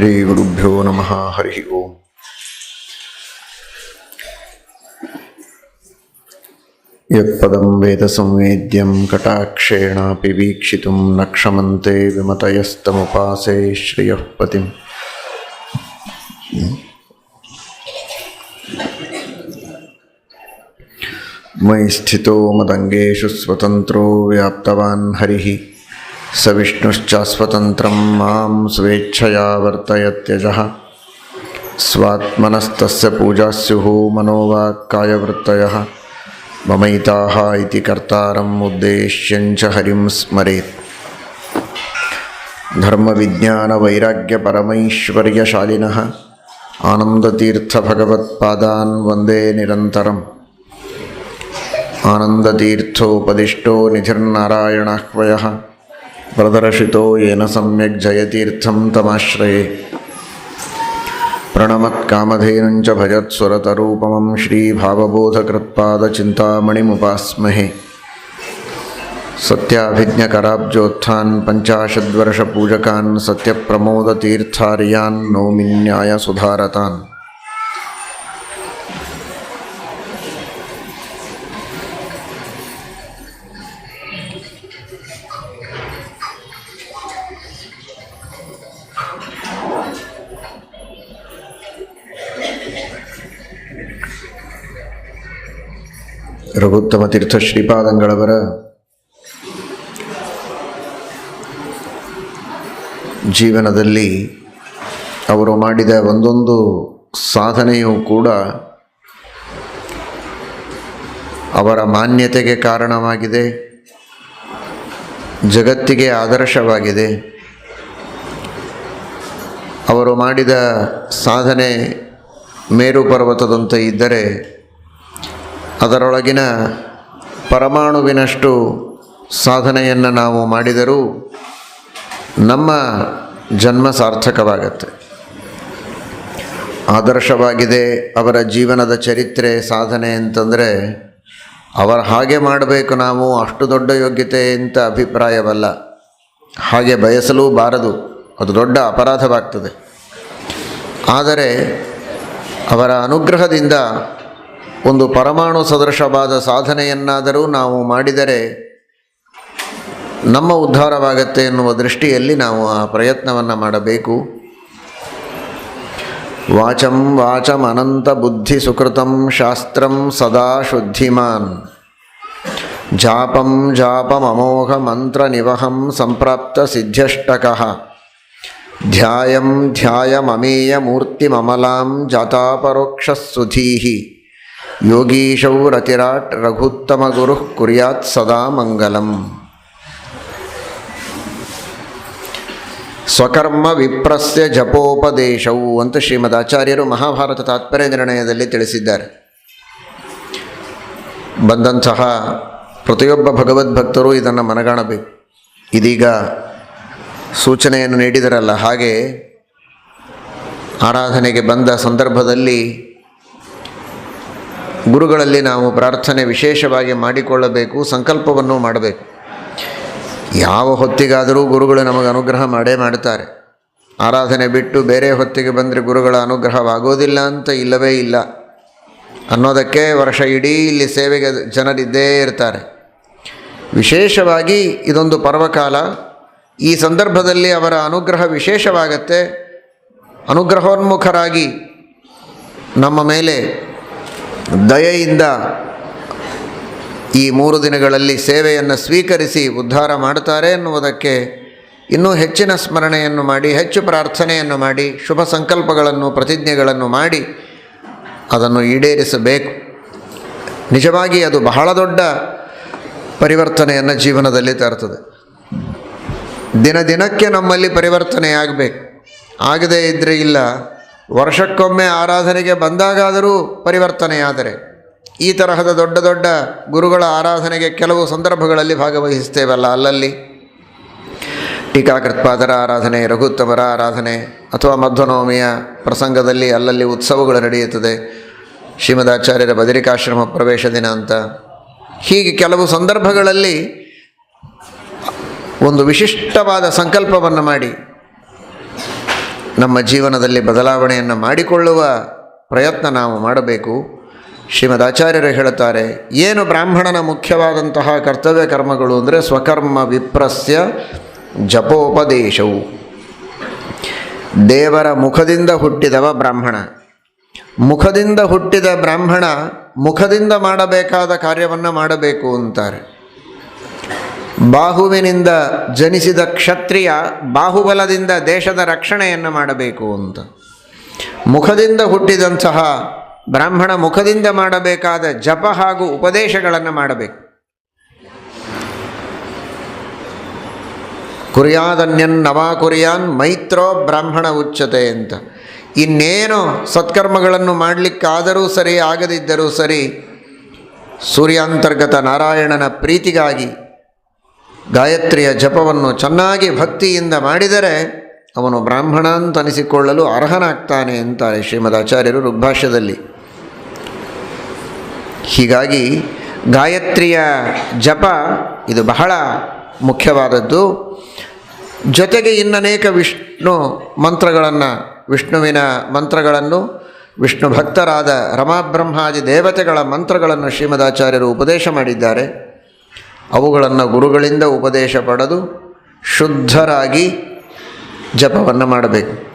श्रीगुरुभ्यो नमः, हरिः ओम्। यत्पदं वेदसंवेद्यं कटाक्षेणापि वीक्षितुं न क्षमन्ते विमतयस्तमुपासे श्रियः पतिम्। मयि स्थितो मदङ्गेषु स्वतन्त्रो व्याप्तवान् हरिः। సవిష్ణుశ్చాస్వతంత్రం మాం స్వేచ్ఛయా వర్తయత్యజ స్వాత్మనస్త పూజా స్యు మనోవాక్కాయవృత్తయ మమైతా ఇది కర్తారం ఉద్దేశ్యంచ హరిం స్మరేత్ ధర్మ విజ్ఞాన వైరాగ్య పరమైశ్వర్యశాలిన ఆనందతీర్థభగవత్పాదాన్ వందే నిరంతరం ఆనందతీర్థోపదిష్టో నిధిర్నారాయణహ్వయ प्रदर्शितो येन सम्यक् जयतीर्थं तमाश्रये। प्रणमत्कामधेनुञ्च भजत्स्वरतरूपमं श्रीभावबोधकृत्पादचिन्तामणिमुपास्महे। सत्याभिज्ञकराब्जोत्थान् पञ्चाशद्वर्षपूजकान् सत्यप्रमोदतीर्थार्यान् नौमिन्यायसुधारतान्। ರಘುತ್ತಮ ತೀರ್ಥ ಶ್ರೀಪಾದಂಗಳವರ ಜೀವನದಲ್ಲಿ ಅವರು ಮಾಡಿದ ಒಂದೊಂದು ಸಾಧನೆಯೂ ಕೂಡ ಅವರ ಮಾನ್ಯತೆಗೆ ಕಾರಣವಾಗಿದೆ, ಜಗತ್ತಿಗೆ ಆದರ್ಶವಾಗಿದೆ. ಅವರು ಮಾಡಿದ ಸಾಧನೆ ಮೇರು ಪರ್ವತದಂತೆ ಇದ್ದರೆ ಅದರೊಳಗಿನ ಪರಮಾಣುವಿನಷ್ಟು ಸಾಧನೆಯನ್ನು ನಾವು ಮಾಡಿದರೂ ನಮ್ಮ ಜನ್ಮ ಸಾರ್ಥಕವಾಗತ್ತೆ. ಆದರ್ಶವಾಗಿದೆ ಅವರ ಜೀವನದ ಚರಿತ್ರೆ, ಸಾಧನೆ ಅಂತಂದರೆ ಅವರ ಹಾಗೆ ಮಾಡಬೇಕು ನಾವು ಅಷ್ಟು ದೊಡ್ಡ ಯೋಗ್ಯತೆ ಅಂತ ಅಭಿಪ್ರಾಯವಲ್ಲ. ಹಾಗೆ ಬಯಸಲೂ ಬಾರದು. ಅದು ದೊಡ್ಡ ಅಪರಾಧವಾಗ್ತದೆ. ಆದರೆ ಅವರ ಅನುಗ್ರಹದಿಂದ ಒಂದು ಪರಮಾಣು ಸದೃಶವಾದ ಸಾಧನೆಯನ್ನಾದರೂ ನಾವು ಮಾಡಿದರೆ ನಮ್ಮ ಉದ್ಧಾರವಾಗತ್ತೆ ಎನ್ನುವ ದೃಷ್ಟಿಯಲ್ಲಿ ನಾವು ಆ ಪ್ರಯತ್ನವನ್ನು ಮಾಡಬೇಕು. ವಾಚಂ ವಾಚಂ ಅನಂತ ಬುದ್ಧಿ ಸುಕೃತಂ ಶಾಸ್ತ್ರಂ ಸದಾ ಶುದ್ಧಿಮಾನ್. ಜಾಪಂ ಜಾಪಂ ಅಮೋಘ ಮಂತ್ರ ನಿವಹಂ ಸಂಪ್ರಾಪ್ತ ಸಿದ್ಧ್ಯಷ್ಟಕಃ. ಧ್ಯಾಯಂ ಧ್ಯಾಯಮಮೇಯ ಮೂರ್ತಿಮಮಲಾಂ ಜಾತಾಪರೋಕ್ಷಸುಧೀಹಿ ಯೋಗೀಶೌ ರತಿರಾಟ್ ರಘುತ್ತಮ ಗುರು ಕುರ್ಯಾತ್ ಸದಾ ಮಂಗಲಂ. ಸ್ವಕರ್ಮ ವಿಪ್ರಸ್ಯ ಜಪೋಪದೇಶವು ಅಂತ ಶ್ರೀಮದ್ ಆಚಾರ್ಯರು ಮಹಾಭಾರತ ತಾತ್ಪರ್ಯ ನಿರ್ಣಯದಲ್ಲಿ ತಿಳಿಸಿದ್ದಾರೆ. ಬಂದಂತಹ ಪ್ರತಿಯೊಬ್ಬ ಭಗವದ್ಭಕ್ತರು ಇದನ್ನು ಮನಗಾಣಬೇಕು. ಇದೀಗ ಸೂಚನೆಯನ್ನು ನೀಡಿದರಲ್ಲ, ಹಾಗೆ ಆರಾಧನೆಗೆ ಬಂದ ಸಂದರ್ಭದಲ್ಲಿ ಗುರುಗಳಲ್ಲಿ ನಾವು ಪ್ರಾರ್ಥನೆ ವಿಶೇಷವಾಗಿ ಮಾಡಿಕೊಳ್ಳಬೇಕು, ಸಂಕಲ್ಪವನ್ನು ಮಾಡಬೇಕು. ಯಾವ ಹೊತ್ತಿಗಾದರೂ ಗುರುಗಳು ನಮಗೆ ಅನುಗ್ರಹ ಮಾಡೇ ಮಾಡ್ತಾರೆ ಆರಾಧನೆ ಬಿಟ್ಟು ಬೇರೆ ಹೊತ್ತಿಗೆ ಬಂದರೆ ಗುರುಗಳ ಅನುಗ್ರಹವಾಗೋದಿಲ್ಲ ಅಂತ ಇಲ್ಲವೇ ಇಲ್ಲ. ಅನ್ನೋದಕ್ಕೆ ವರ್ಷ ಇಡೀ ಇಲ್ಲಿ ಸೇವೆಗೆ ಜನರಿದ್ದೇ ಇರ್ತಾರೆ. ವಿಶೇಷವಾಗಿ ಇದೊಂದು ಪರ್ವಕಾಲ. ಈ ಸಂದರ್ಭದಲ್ಲಿ ಅವರ ಅನುಗ್ರಹ ವಿಶೇಷವಾಗತ್ತೆ. ಅನುಗ್ರಹೋನ್ಮುಖರಾಗಿ ನಮ್ಮ ಮೇಲೆ ದಯೆಯಿಂದ ಈ ಮೂರು ದಿನಗಳಲ್ಲಿ ಸೇವೆಯನ್ನು ಸ್ವೀಕರಿಸಿ ಉದ್ಧಾರ ಮಾಡುತ್ತಾರೆ ಎನ್ನುವುದಕ್ಕೆ ಇನ್ನೂ ಹೆಚ್ಚಿನ ಸ್ಮರಣೆಯನ್ನು ಮಾಡಿ, ಹೆಚ್ಚು ಪ್ರಾರ್ಥನೆಯನ್ನು ಮಾಡಿ, ಶುಭ ಸಂಕಲ್ಪಗಳನ್ನು, ಪ್ರತಿಜ್ಞೆಗಳನ್ನು ಮಾಡಿ ಅದನ್ನು ಈಡೇರಿಸಬೇಕು. ನಿಜವಾಗಿ ಅದು ಬಹಳ ದೊಡ್ಡ ಪರಿವರ್ತನೆಯನ್ನು ಜೀವನದಲ್ಲಿ ತರ್ತದೆ. ದಿನ ದಿನಕ್ಕೆ ನಮ್ಮಲ್ಲಿ ಪರಿವರ್ತನೆಯಾಗಬೇಕು. ಆಗದೇ ಇದ್ದರೆ ಇಲ್ಲ ವರ್ಷಕ್ಕೊಮ್ಮೆ ಆರಾಧನೆಗೆ ಬಂದಾಗಾದರೂ ಪರಿವರ್ತನೆಯಾದರೆ ಈ ತರಹದ ದೊಡ್ಡ ದೊಡ್ಡ ಗುರುಗಳ ಆರಾಧನೆಗೆ ಕೆಲವು ಸಂದರ್ಭಗಳಲ್ಲಿ ಭಾಗವಹಿಸ್ತೇವಲ್ಲ ಅಲ್ಲಲ್ಲಿ? ಟೀಕಾಕೃತ್ಪಾದರ ಆರಾಧನೆ, ರಘುತ್ತಮರ ಆರಾಧನೆ ಅಥವಾ ಮಧ್ವನವಮಿಯ ಪ್ರಸಂಗದಲ್ಲಿ ಅಲ್ಲಲ್ಲಿ ಉತ್ಸವಗಳು ನಡೆಯುತ್ತದೆ. ಶ್ರೀಮದಾಚಾರ್ಯರ ಬದರಿಕಾಶ್ರಮ ಪ್ರವೇಶ ದಿನ ಅಂತ ಹೀಗೆ ಕೆಲವು ಸಂದರ್ಭಗಳಲ್ಲಿ ಒಂದು ವಿಶಿಷ್ಟವಾದ ಸಂಕಲ್ಪವನ್ನು ಮಾಡಿ ನಮ್ಮ ಜೀವನದಲ್ಲಿ ಬದಲಾವಣೆಯನ್ನು ಮಾಡಿಕೊಳ್ಳುವ ಪ್ರಯತ್ನ ನಾವು ಮಾಡಬೇಕು. ಶ್ರೀಮದ್ ಆಚಾರ್ಯರು ಹೇಳುತ್ತಾರೆ, ಏನು ಬ್ರಾಹ್ಮಣನ ಮುಖ್ಯವಾದಂತಹ ಕರ್ತವ್ಯ ಕರ್ಮಗಳು ಅಂದರೆ ಸ್ವಕರ್ಮ ವಿಪ್ರಸ್ಯ ಜಪೋಪದೇಶವು. ದೇವರ ಮುಖದಿಂದ ಹುಟ್ಟಿದವ ಬ್ರಾಹ್ಮಣ. ಮುಖದಿಂದ ಹುಟ್ಟಿದ ಬ್ರಾಹ್ಮಣ ಮುಖದಿಂದ ಮಾಡಬೇಕಾದ ಕಾರ್ಯವನ್ನು ಮಾಡಬೇಕು ಅಂತಾರೆ. ಬಾಹುವಿನಿಂದ ಜನಿಸಿದ ಕ್ಷತ್ರಿಯ ಬಾಹುಬಲದಿಂದ ದೇಶದ ರಕ್ಷಣೆಯನ್ನು ಮಾಡಬೇಕು ಅಂತ. ಮುಖದಿಂದ ಹುಟ್ಟಿದಂತಹ ಬ್ರಾಹ್ಮಣ ಮುಖದಿಂದ ಮಾಡಬೇಕಾದ ಜಪ ಹಾಗೂ ಉಪದೇಶಗಳನ್ನು ಮಾಡಬೇಕು. ಕುರಿಯಾದನ್ಯನ್ ನವಾ ಕುರಿಯಾನ್ ಮೈತ್ರೋ ಬ್ರಾಹ್ಮಣ ಉಚ್ಚತೆ ಅಂತ. ಇನ್ನೇನು ಸತ್ಕರ್ಮಗಳನ್ನು ಮಾಡಲಿಕ್ಕಾದರೂ ಸರಿ, ಆಗದಿದ್ದರೂ ಸರಿ ಸೂರ್ಯಾಂತರ್ಗತ ನಾರಾಯಣನ ಪ್ರೀತಿಗಾಗಿ ಗಾಯತ್ರಿಯ ಜಪವನ್ನು ಚೆನ್ನಾಗಿ ಭಕ್ತಿಯಿಂದ ಮಾಡಿದರೆ ಅವನು ಬ್ರಾಹ್ಮಣ ಅಂತ ಅನಿಸಿಕೊಳ್ಳಲು ಅರ್ಹನಾಗ್ತಾನೆ ಅಂತಾರೆ ಶ್ರೀಮದ್ ಆಚಾರ್ಯರು ಋಗ್ಭಾಷ್ಯದಲ್ಲಿ. ಹೀಗಾಗಿ ಗಾಯತ್ರಿಯ ಜಪ ಇದು ಬಹಳ ಮುಖ್ಯವಾದದ್ದು. ಜೊತೆಗೆ ಇನ್ನನೇಕ ವಿಷ್ಣು ಮಂತ್ರಗಳನ್ನು, ವಿಷ್ಣುವಿನ ಮಂತ್ರಗಳನ್ನು, ವಿಷ್ಣು ಭಕ್ತರಾದ ರಮಾಬ್ರಹ್ಮಾದಿ ದೇವತೆಗಳ ಮಂತ್ರಗಳನ್ನು ಶ್ರೀಮದಾಚಾರ್ಯರು ಉಪದೇಶ ಮಾಡಿದ್ದಾರೆ. ಅವುಗಳನ್ನು ಗುರುಗಳಿಂದ ಉಪದೇಶ ಪಡೆದು ಶುದ್ಧರಾಗಿ ಜಪವನ್ನು ಮಾಡಬೇಕು.